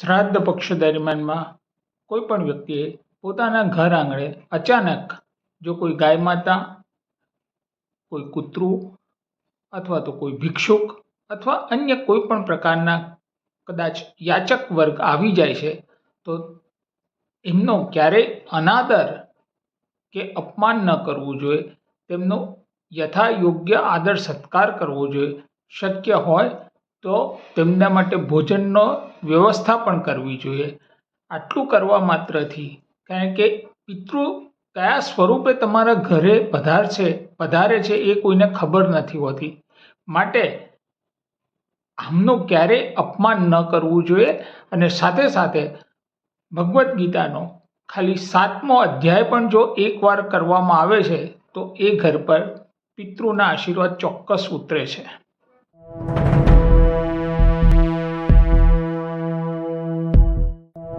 શ્રાદ્ધ પક્ષ દરમિયાનમાં કોઈ પણ વ્યક્તિએ પોતાના ઘર આંગણે અચાનક જો કોઈ ગાય માતા, કોઈ કૂતરું અથવા તો કોઈ ભિક્ષુક અથવા અન્ય કોઈ પણ પ્રકારના કદાચ યાચક વર્ગ આવી જાય છે, તો એમનો ક્યારેય અનાદર કે અપમાન ન કરવું જોઈએ. તેમનો યથા યોગ્ય આદર સત્કાર કરવો જોઈએ. શક્ય હોય તો તેમના માટે ભોજનનો વ્યવસ્થા પણ કરવી જોઈએ. આટલું કરવા માત્રથી કારણ કે પિતૃ કયા સ્વરૂપે તમારા ઘરે પધારશે, પધારે છે એ કોઈને ખબર નથી હોતી. માટે આમનું ક્યારેય અપમાન ન કરવું જોઈએ અને સાથે સાથે ભગવદ્ ગીતાનો ખાલી સાતમો અધ્યાય પણ જો એકવાર કરવામાં આવે છે, તો એ ઘર પર પિતૃના આશીર્વાદ ચોક્કસ ઉતરે છે.